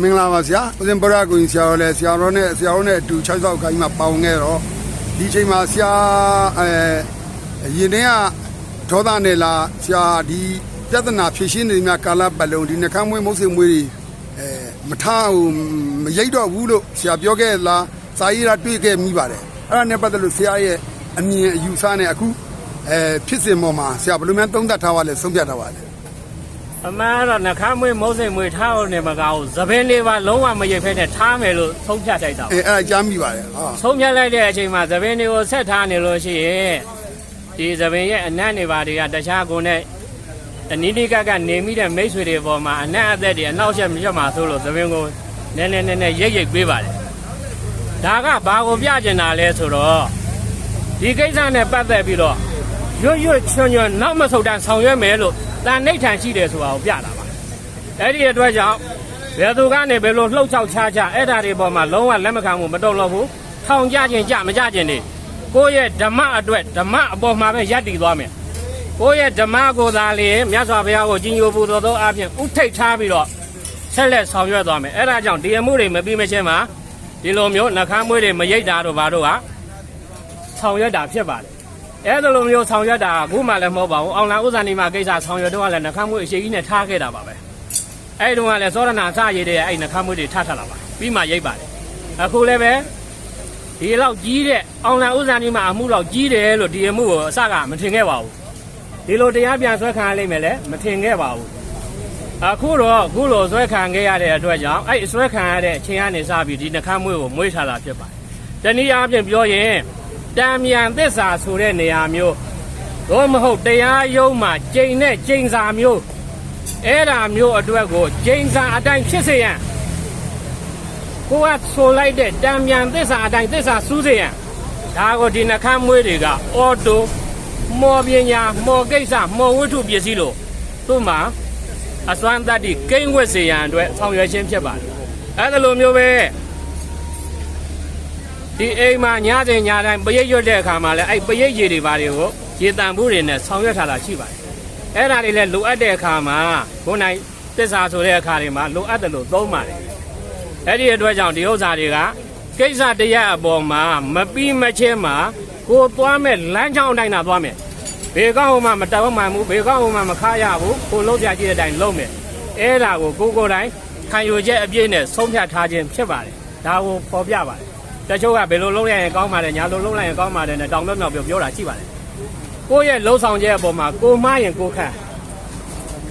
မင်္ဂလာပါဆရာဦးစင်ဗရာကိုကြီးဆရာတော်လည်းဆရာတော်နဲ့ဆရာတော်နဲ့အတူ6ဆောက်ခိုင်းမှာပေါင်ခဲ့တော့ဒီချိန်မှာဆရာအဲရင်ထဲကဒေါသနဲ့လားဆရာဒီပြဿနာဖြေရှင်းနေမြကာလပတ်လုံးဒီနှခမ်းမွေးမုတ်စင်မွေးတွေအဲမထားဟိုမရိတ်တော့ဘူးလို့ဆရာပြောခဲ့လားစာရေးတာတွေ့ခဲ့မိပါတယ်အဲ့ဒါနဲ့ပတ်သက်လို့ဆရာရဲ့အမြင်အယူဆနဲ့အခုအဲဖြစ်စဉ်ပေါ်မှာဆရာဘယ်လိုများသုံးသပ်ထားပါလဲဆုံးဖြတ်ထားပါလဲ အမှန်တော့နှခမ်းမွေးမုတ်စိမ်မွေးထားအောင်နေမကောင်းသပင်းလေးပါလုံးဝမရိပ်ဖဲနဲ့ထားမယ်လို့သုံးဖြတ်လိုက်တာအဲအဲ့ဒါကြားမိပါတယ်ဟာသုံးဖြတ်လိုက်တဲ့အချိန်မှာသပင်းတွေကိုဆက်ထားနေလို့ရှိရင်ဒီသပင်းရဲ့အနက်နေပါတွေကတခြားကုန်နဲ့အနိတိကကနေမိတဲ့မိတ်ဆွေတွေပေါ်မှာအနက်အသက်တွေအနောက်ချက်မပြတ်မှာဆိုလို့သပင်းကိုနည်းနည်းနည်းနည်းရိပ်ရိပ်ပေးပါတယ်ဒါကဘာကိုပြကျင်တာလဲဆိုတော့ဒီကိစ္စနဲ့ပတ်သက်ပြီးတော့ ရွတ်ရွတ်ချွန်ချွန်နောက်မဆုတ်တန်းဆောင်ရွက်မယ်လို့တန်နှိဋ္ဌာန်ရှိတယ်ဆိုတာကိုပြတာပါအဲ့ဒီအတွက်ကြောင့်ဘယ်သူကနေဘယ်လိုလှုပ်ချောက်ချားချအဲ့ဒါတွေပေါ်မှာလုံးဝလက်မခံဘူးမတုံ့လို့ဘူးထောင်ကြခြင်းကြမကြခြင်းနေကိုယ့်ရဲ့ဓမ္မအတွက်ဓမ္မအပေါ်မှာပဲယက်တည်သွားမယ်ကိုယ့်ရဲ့ဓမ္မကိုသာလေမြတ်စွာဘုရားကိုကြီးညိုပူတော်သောအပြင်ဥထိတ်ထားပြီးတော့ဆက်လက်ဆောင်ရွက်သွားမယ်အဲ့ဒါကြောင့်ဒီအမှုတွေမပြီးမချင်းမှာဒီလိုမျိုးနှခမ်းမွေးတွေမရိတ်တာတို့ဘာတို့ကဆောင်ရွက်တာဖြစ်ပါတယ် အဲ့ဒါလိုမျိုးဆောင်ရွက်တာကအခုမှလည်းမဟုတ်ပါဘူးအောင်လံဥဇာနီမကိစ္စဆောင်ရွက်တော့လည်းနှခမ်းမွေးအရှိကြီးနဲ့ထားခဲ့တာပါပဲအဲ့ဒီတုန်းကလည်းစောရနာစရည်တဲ့အဲ့နှခမ်းမွေးတွေထထလာပါပြီးမှရိတ်ပါတယ်အခုလည်းပဲဒီလောက်ကြီးတဲ့အောင်လံဥဇာနီမှာအမှုလောက်ကြီးတယ်လို့ဒီအမှုကိုအစကမထင်ခဲ့ပါဘူးဒီလိုတရားပြန်ဆွဲခံရလိမ့်မယ်လေမထင်ခဲ့ပါဘူးအခုတော့အခုလိုဆွဲခံခဲ့ရတဲ့အတွက်ကြောင့်အဲ့ဆွဲခံရတဲ့အချိန်ကနေစပြီးဒီနှခမ်းမွေးကိုမွေးထားတာဖြစ်ပါတယ်တနည်းအားဖြင့်ပြောရင် တံမြန်သစ္စာဆိုတဲ့နေရာမျိုးတော့မဟုတ်တရားရုံးမှာကျိန်နဲ့ကျိန်စာမျိုးအဲ့ဒါမျိုးအတွက်ကိုဂျိန်စာအတိုင်းဖြစ်စေရန်ကိုကဆိုလိုက်တဲ့တံမြန်သစ္စာအတိုင်းသစ္စာစူးစေရန်ဒါကိုဒီနှခမ်းမွေးတွေကအော်တိုမော်ပညာမော်ကိစ္စမော်ဝတ္ထုပစ္စည်းလို့သူ့မှာအစွမ်းတတ္တိကိန်းဝတ်စေရန်အတွက်ဆောင်ရွက်ခြင်းဖြစ်ပါတယ်အဲ့ဒါလိုမျိုးပဲ ဒီအိမ်မှာညစဉ်ညတိုင်းပရိတ်ရွတ်တဲ့အခါမှာလည်းအဲ့ပရိတ်ရည်တွေဘာတွေကိုရေတံမှုတွေနဲ့ဆောင်ရွက်ထားတာရှိပါတယ်အဲ့ဒါတွေလည်းလိုအပ်တဲ့အခါမှာဘုန်းနိုင်သစ္စာဆိုတဲ့အခါတွေမှာလိုအပ်တယ်လို့သုံးပါတယ်အဲ့ဒီအတွက်ကြောင့်ဒီဥစ္စာတွေကကိစ္စတရားအပေါ်မှာမပြီးမချင်းမှာကိုသွားမဲ့လမ်းကြောင်းအတိုင်းသာသွားမယ်ဘေကောင်းဟိုမှာမတောင်းမှန်ဘူးဘေကောင်းဟိုမှာမခါရဘူးကိုလုံးပြကြည့်တဲ့အတိုင်းလုံးမယ်အဲ့ဒါကိုကိုကိုယ်တိုင်ခံယူချက်အပြည့်နဲ့ဆုံးဖြတ်ထားခြင်းဖြစ်ပါတယ်ဒါကိုပေါ်ပြပါတယ် တချို့ကဘယ်လိုလုံးရရင်ကောင်းပါတယ်ညာလိုလုံးလိုက်ရင်ကောင်းပါတယ်နဲ့တောင်းတော့မြောက်ပြောပြောတာရှိပါတယ်ကိုယ့်ရဲ့လှုပ်ဆောင်ချက်အပေါ်မှာကိုမရင်ကိုခန့်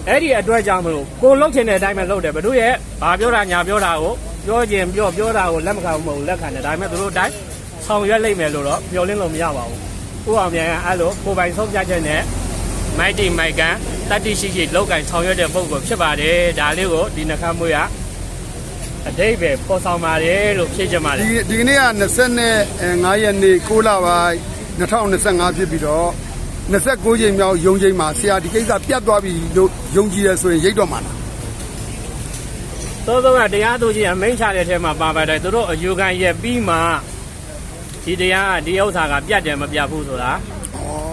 အဲ့ဒီအတွက်ကြောင့်မလို့ကိုလှုပ်ချင်တဲ့အတိုင်းပဲလှုပ်တယ်ဘသူရဲ့ဘာပြောတာညာပြောတာကိုပြောခြင်းပြောပြောတာကိုလက်မခံဘူးမဟုတ်ဘူးလက်ခံတယ်ဒါပေမဲ့သူတို့အတိုင်းဆောင်ရွက်လိုက်မယ်လို့တော့ပြောလင်းလို့မရပါဘူးဥအောင်မြန်ကအဲ့လိုကိုပိုင်ဆုံးဖြတ်ချက်နဲ့မိုက်တိမိုက်ကန်တတ္တိရှိရှိလောက်ကင်ဆောင်ရွက်တဲ့ပုံကိုဖြစ်ပါတယ်ဒါလေးကိုဒီနှခမ်းမွေးက အတိတ်ပဲပေါ်ဆောင်ပါတယ်လို့ဖြေချင်ပါတယ်ဒီဒီကနေ့က25ရက်နေ့6လပိုင်း2025ဖြစ်ပြီးတော့29ချိန်မြောက်ယုံချိန်မှာဆရာဒီကိစ္စပြတ်သွားပြီလို့ယုံကြည်ရဆိုရင်ရိတ်တော့မှာလားသောသောကတရားသူကြီးအမိန့်ချတဲ့ထဲမှာပါပါတယ်သူတို့အယူခံရက်ပြီးမှဒီတရားကဒီဥစ္စာကပြတ်တယ်မပြတ်ဘူးဆိုတာ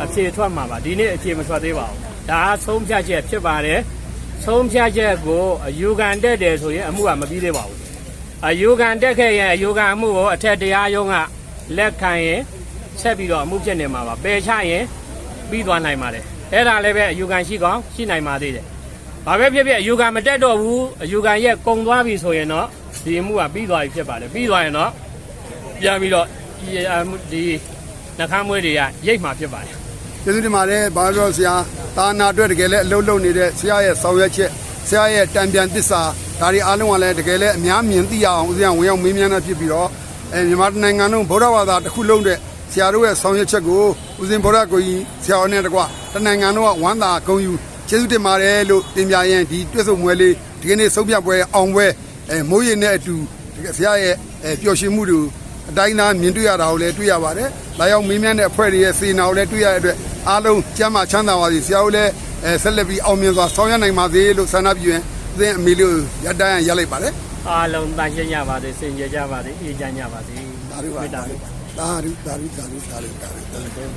အဖြေထွက်မှာပါဒီနေ့အဖြေမထွက်သေးပါဘူးဒါကဆုံးဖြတ်ချက်ဖြစ်ပါတယ်ဆုံးဖြတ်ချက်ကိုအယူခံတက်တယ်ဆိုရင်အမှုကမပြီးသေးပါဘူး အယူခံတက်ခဲ့ရင်အယူခံအမှုကိုအထက်တရားရုံးကလက်ခံရင်ဆက်ပြီးတော့အမှုဖြစ်နေမှာပါပယ်ချရင်ပြီးသွားနိုင်ပါတယ်အဲ့ဒါလည်းပဲအယူခံရှိကောင်းရှိနိုင်ပါသေးတယ်ဘာပဲဖြစ်ဖြစ်အယူခံမတက်တော့ဘူးအယူခံရဲ့ကုံသွားပြီဆိုရင်တော့ဒီအမှုကပြီးသွားပြီဖြစ်ပါတယ်ပြီးသွားရင်တော့ပြန်ပြီးတော့ဒီအမှုဒီနှခမ်းမွေးတွေကရိတ်မှာဖြစ်ပါတယ်ကျေးဇူးတင်ပါတယ်ဘာလို့လဲဆိုတော့ဆရာသာနာအတွက်တကယ်လည်းအလုပ်လုပ်နေတဲ့ဆရာရဲ့ဆောင်ရွက်ချက်ဆရာရဲ့တံပြန်သစ္စာ ဒါတွေအားလုံးကလည်းတကယ်လည်းအများမြင်သိရအောင်ဦးဇင်းကဝင်ရောက်မေးမြန်းတာဖြစ်ပြီးတော့အဲမြန်မာတိုင်းနိုင်ငံလုံးဗုဒ္ဓဘာသာတစ်ခုလုံးတဲ့ဆရာတို့ရဲ့ဆောင်ရွက်ချက်ကိုဦးဇင်းဗုဒ္ဓကိုကြီးဆရာတော်နဲ့တကွတနိုင်ငံလုံးကဝမ်းသာဂုဏ်ယူကျေးဇူးတင်ပါတယ်လို့တင်ပြရင်ဒီတွဲဆုံမွဲလေးဒီကနေ့ဆုံးဖြတ်ပွဲအောင်ပွဲအဲမိုးရင်နဲ့အတူဒီကဆရာရဲ့အဲပျော်ရွှင်မှုတွေအတိုင်းသားမြင်တွေ့ရတာကိုလည်းတွေ့ရပါတယ်။လာရောက်မေးမြန်းတဲ့အဖွဲ့တွေရဲ့စေနာကိုလည်းတွေ့ရတဲ့အတွက်အားလုံးကျမ်းမာချမ်းသာပါစေ။ဆရာတို့လည်းအဲဆက်လက်ပြီးအောင်မြင်စွာဆောင်ရွက်နိုင်ပါစေလို့ဆန္ဒပြုရင်အ သင်အမေလေးကိုရတန်းရလိုက်ပါတယ်အားလုံးတန်ရှင်းကြပါစေစင်ကြယ်ကြပါစေအေးချမ်းကြပါစေ။ဒါတို့ပါမေတ္တာဒါတို့ဒါတို့ဒါတို့ဒါတို့ဒါတို့